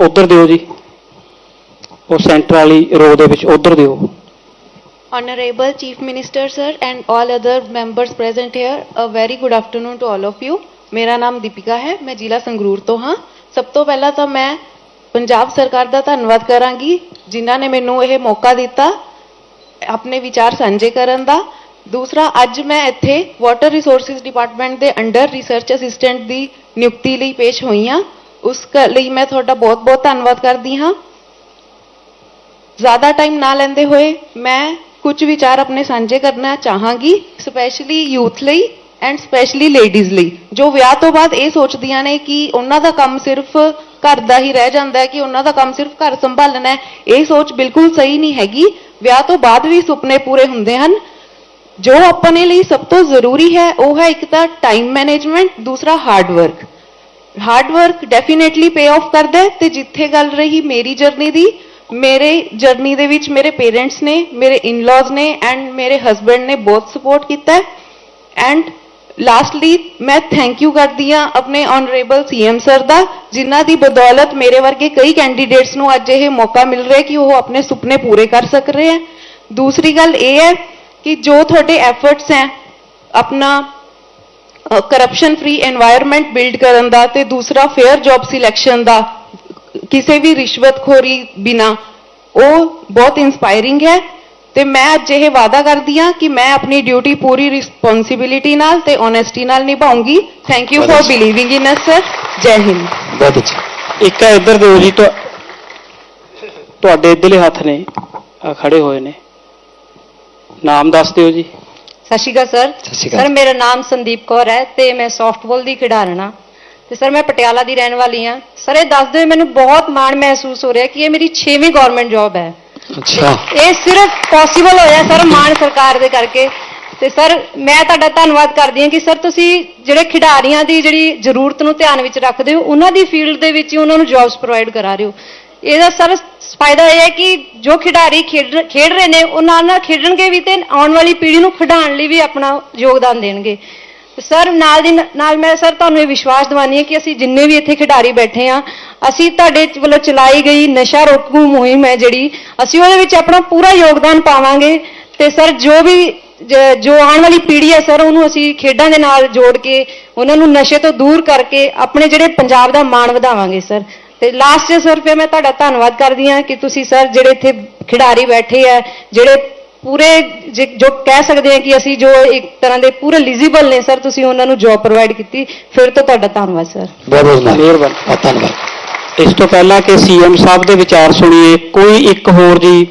ਉਧਰ ਦਿਓ ਜੀ। ਉਹ ਸੈਂਟਰ ਵਾਲੀ ਰੋ ਦੇ ਵਿੱਚ ਉਧਰ ਦਿਓ। Honorable Chief Minister, sir, and all other members present here, a very good afternoon to all of you. ਮੇਰਾ ਨਾਮ ਦੀਪਿਕਾ ਹੈ ਮੈਂ ਜ਼ਿਲ੍ਹਾ ਸੰਗਰੂਰ ਤੋਂ ਹਾਂ। ਸਭ ਤੋਂ ਪਹਿਲਾਂ ਤਾਂ ਮੈਂ ਪੰਜਾਬ ਸਰਕਾਰ ਦਾ ਧੰਨਵਾਦ ਕਰਾਂਗੀ ਜਿਨ੍ਹਾਂ ਨੇ ਮੈਨੂੰ ਇਹ ਮੌਕਾ ਦਿੱਤਾ ਆਪਣੇ ਵਿਚਾਰ ਸਾਂਝੇ ਕਰਨ ਦਾ। ਦੂਸਰਾ ਅੱਜ ਮੈਂ ਇੱਥੇ ਵਾਟਰ ਰਿਸੋਰਸਿਸ ਡਿਪਾਰਟਮੈਂਟ ਦੇ ਅੰਡਰ ਰਿਸਰਚ ਅਸਿਸਟੈਂਟ ਦੀ ਨਿਯੁਕਤੀ ਲਈ ਪੇਸ਼ ਹੋਈ ਹਾਂ। ਉਸ ਕ- ਲਈ ਮੈਂ ਤੁਹਾਡਾ ਬਹੁਤ-ਬਹੁਤ ਧੰਨਵਾਦ ਕਰਦੀ ਹਾਂ ਜ਼ਿਆਦਾ ਟਾਈਮ ਨਾ ਲੈਂਦੇ ਹੋਏ ਮੈਂ ਕੁਝ ਵਿਚਾਰ ਆਪਣੇ ਸਾਂਝੇ ਕਰਨਾ ਚਾਹਾਂਗੀ ਸਪੈਸ਼ਲੀ ਯੂਥ ਲਈ ਐਂਡ ਸਪੈਸ਼ਲੀ ਲੇਡੀਜ਼ ਲਈ ਜੋ ਵਿਆਹ ਤੋਂ ਬਾਅਦ ਇਹ ਸੋਚਦੀਆਂ ਨੇ ਕਿ ਉਹਨਾਂ ਦਾ ਕੰਮ ਸਿਰਫ ਘਰ ਦਾ ਹੀ ਰਹਿ ਜਾਂਦਾ ਹੈ ਕਿ ਉਹਨਾਂ ਦਾ ਕੰਮ ਸਿਰਫ ਘਰ ਸੰਭਾਲਣਾ ਹੈ ਇਹ ਸੋਚ ਬਿਲਕੁਲ ਸਹੀ ਨਹੀਂ ਹੈਗੀ ਵਿਆਹ ਤੋਂ ਬਾਅਦ ਵੀ ਸੁਪਨੇ ਪੂਰੇ ਹੁੰਦੇ ਹਨ। ਜੋ ਆਪਣੇ ਲਈ ਸਭ ਤੋਂ ਜ਼ਰੂਰੀ ਹੈ, ਉਹ ਹੈ ਇੱਕ ਤਾਂ ਟਾਈਮ ਮੈਨੇਜਮੈਂਟ ਦੂਸਰਾ hard work hard work definitely pay off ਕਰਦਾ ਹੈ ਤੇ ਜਿੱਥੇ ਗੱਲ ਰਹੀ ਮੇਰੀ ਜਰਨੀ ਦੀ, ਮੇਰੇ ਜਰਨੀ ਦੇ ਵਿੱਚ ਮੇਰੇ ਪੇਰੈਂਟਸ ਨੇ, ਮੇਰੇ ਇਨ-ਲॉज ਨੇ ਐਂਡ ਮੇਰੇ ਹਸਬੰਡ ਨੇ ਬਹੁਤ ਸਪੋਰਟ ਕੀਤਾ ਐਂਡ ਲਾਸਟਲੀ ਮੈਂ ਥੈਂਕ ਯੂ ਕਰਦੀ ਹਾਂ ਆਪਣੇ ਆਨਰੇਬਲ ਸੀਐਮ ਸਰ ਦਾ, ਜਿਨ੍ਹਾਂ ਦੀ ਬਦੌਲਤ ਮੇਰੇ ਵਰਗੇ ਕਈ ਕੈਂਡੀਡੇਟਸ ਨੂੰ ਅੱਜ ਇਹ ਮੌਕਾ ਮਿਲ ਰਿਹਾ ਕਿ ਉਹ ਆਪਣੇ ਸੁਪਨੇ ਪੂਰੇ ਕਰ ਸਕ ਰਹੇ ਹੈ। ਦੂਸਰੀ ਗੱਲ ਇਹ ਹੈ ਕਿ ਜੋ ਤੁਹਾਡੇ ਐਫਰਟਸ ਹੈ, ਆਪਣਾ ਕਰਪਸ਼ਨ ਫ੍ਰੀ এনवायरमेंट ਬਿਲਡ ਕਰਨ ਦਾ ਤੇ ਦੂਸਰਾ ਫੇਅਰ ਜੌਬ ਸਿਲੈਕਸ਼ਨ ਦਾ ਕਿਸੇ ਵੀ ਰਿਸ਼ਵਤਖੋਰੀ ਬਿਨਾ ਉਹ ਬਹੁਤ ਇਨਸਪਾਇਰਿੰਗ ਹੈ ਤੇ ਮੈਂ ਅੱਜ ਇਹ ਵਾਅਦਾ ਕਰਦੀ ਹਾਂ ਕਿ ਮੈਂ ਆਪਣੀ ਡਿਊਟੀ ਪੂਰੀ ਰਿਸਪੌਂਸਿਬਿਲਿਟੀ ਨਾਲ ਤੇ ਓਨੈਸਟੀ ਨਾਲ ਨਿਭਾਉਂਗੀ। Thank you for believing in us sir Jai Hind ਬਹੁਤ ਅੱਛਾ। ਇੱਕ ਆ ਇੱਧਰ ਦਿਓ ਜੀ ਤੁਹਾਡੇ ਇੱਧਰਲੇ ਹੱਥ ਨੇ ਖੜੇ ਹੋਏ ਨੇ। ਨਾਮ ਦੱਸ ਦਿਓ ਜੀ। ਸਤਿ ਸ਼੍ਰੀ ਅਕਾਲ ਸਰ। ਸਤਿ ਸ਼੍ਰੀ ਅਕਾਲ। ਸਰ ਮੇਰਾ ਨਾਮ ਸੰਦੀਪ ਕੌਰ ਹੈ ਤੇ ਮੈਂ ਸੌਫਟਬਾਲ ਦੀ ਖਿਡਾਰਨ ਹਾਂ। ਤੇ ਸਰ ਮੈਂ ਪਟਿਆਲਾ ਦੀ ਰਹਿਣ ਵਾਲੀ ਹਾਂ। ਸਰ ਇਹ ਦੱਸਦੇ ਹੋਏ ਮੈਨੂੰ ਬਹੁਤ ਮਾਣ ਮਹਿਸੂਸ ਹੋ ਰਿਹਾ ਕਿ ਇਹ ਮੇਰੀ 6ਵੀਂ ਗਵਰਨਮੈਂਟ ਜੌਬ ਹੈ। ਅੱਛਾ। ਇਹ ਸਿਰਫ ਪੋਸੀਬਲ ਹੋਇਆ ਸਰ ਮਾਨ ਸਰਕਾਰ ਦੇ ਕਰਕੇ। ਤੇ ਸਰ ਮੈਂ ਤੁਹਾਡਾ ਧੰਨਵਾਦ ਕਰਦੀ ਹਾਂ ਕਿ ਸਰ ਤੁਸੀਂ ਜਿਹੜੇ ਖਿਡਾਰੀਆਂ ਦੀ ਜਿਹੜੀ ਜ਼ਰੂਰਤ ਨੂੰ ਧਿਆਨ ਵਿੱਚ ਰੱਖਦੇ ਹੋ ਉਹਨਾਂ ਦੀ ਫੀਲਡ ਦੇ ਵਿੱਚ ਹੀ ਉਹਨਾਂ ਨੂੰ ਜੌਬਸ ਪ੍ਰੋਵਾਈਡ ਕਰਾ ਰਹੇ ਹੋ। ਇਹਦਾ ਸਰ ਫਾਇਦਾ ਇਹ ਹੈ ਕਿ ਜੋ ਖਿਡਾਰੀ ਖੇਡ ਖੇਡ ਰਹੇ ਨੇ ਉਹ ਨਾਲ ਨਾਲ ਖੇਡਣਗੇ ਵੀ ਤੇ ਆਉਣ ਵਾਲੀ ਪੀੜ੍ਹੀ ਨੂੰ ਖਿਡਾਉਣ ਲਈ ਵੀ ਆਪਣਾ ਯੋਗਦਾਨ ਦੇਣਗੇ। ਸਰ, ਨਾਲ ਦੀ ਨਾਲ ਮੈਂ ਸਰ ਤੁਹਾਨੂੰ ਇਹ ਵਿਸ਼ਵਾਸ ਦਿਵਾਨੀ ਹੈ ਕਿ ਅਸੀਂ ਜਿੰਨੇ ਵੀ ਇੱਥੇ ਖਿਡਾਰੀ ਬੈਠੇ ਆ ਅਸੀਂ ਤੁਹਾਡੇ ਵੱਲੋਂ ਚਲਾਈ ਗਈ ਨਸ਼ਾ ਰੋਕੂ ਮੁਹਿੰਮ ਹੈ ਜਿਹੜੀ, ਅਸੀਂ ਉਹਦੇ ਵਿੱਚ ਆਪਣਾ ਪੂਰਾ ਯੋਗਦਾਨ ਪਾਵਾਂਗੇ ਤੇ ਸਰ ਜੋ ਵੀ ਜੋ ਆਉਣ ਵਾਲੀ ਪੀੜ੍ਹੀ ਹੈ ਸਰ, ਉਹਨੂੰ ਅਸੀਂ ਖੇਡਾਂ ਦੇ ਨਾਲ ਜੋੜ ਕੇ, ਉਹਨਾਂ ਨੂੰ ਨਸ਼ੇ ਤੋਂ ਦੂਰ ਕਰਕੇ ਆਪਣੇ ਜਿਹੜੇ ਪੰਜਾਬ ਦਾ ਮਾਣ ਵਧਾਵਾਂਗੇ ਸਰ। ਤੇ ਲਾਸਟ 'ਚ ਸਰ ਫਿਰ ਮੈਂ ਤੁਹਾਡਾ ਧੰਨਵਾਦ ਕਰਦੀ ਹਾਂ ਕਿ ਤੁਸੀਂ ਸਰ ਜਿਹੜੇ ਇੱਥੇ ਖਿਡਾਰੀ ਬੈਠੇ ਆ ਜਿਹੜੇ ਪੂਰੇ ਜੇ- ਜੋ ਕਹਿ ਸਕਦੇ ਆ ਕਿ ਅਸੀਂ ਜੋ ਇੱਕ ਤਰ੍ਹਾਂ ਦੇ ਪੂਰੇ ਐਲੀਜੀਬਲ ਨੇ ਸਰ ਤੁਸੀਂ ਉਹਨਾਂ ਨੂੰ ਜੌਬ ਪ੍ਰੋਵਾਈਡ ਕੀਤੀ। ਫਿਰ ਤੋਂ ਤੁਹਾਡਾ ਧੰਨਵਾਦ ਸਰ ਬਹੁਤ ਬਹੁਤ ਧੰਨਵਾਦ। ਮਿਹਰਬਾਨੀ। ਧੰਨਵਾਦ। ਇਸ ਤੋਂ ਪਹਿਲਾਂ ਕਿ ਸੀਐਮ ਸਾਹਿਬ ਦੇ ਵਿਚਾਰ ਸੁਣੀਏ ਕੋਈ ਇੱਕ ਹੋਰ ਜੀ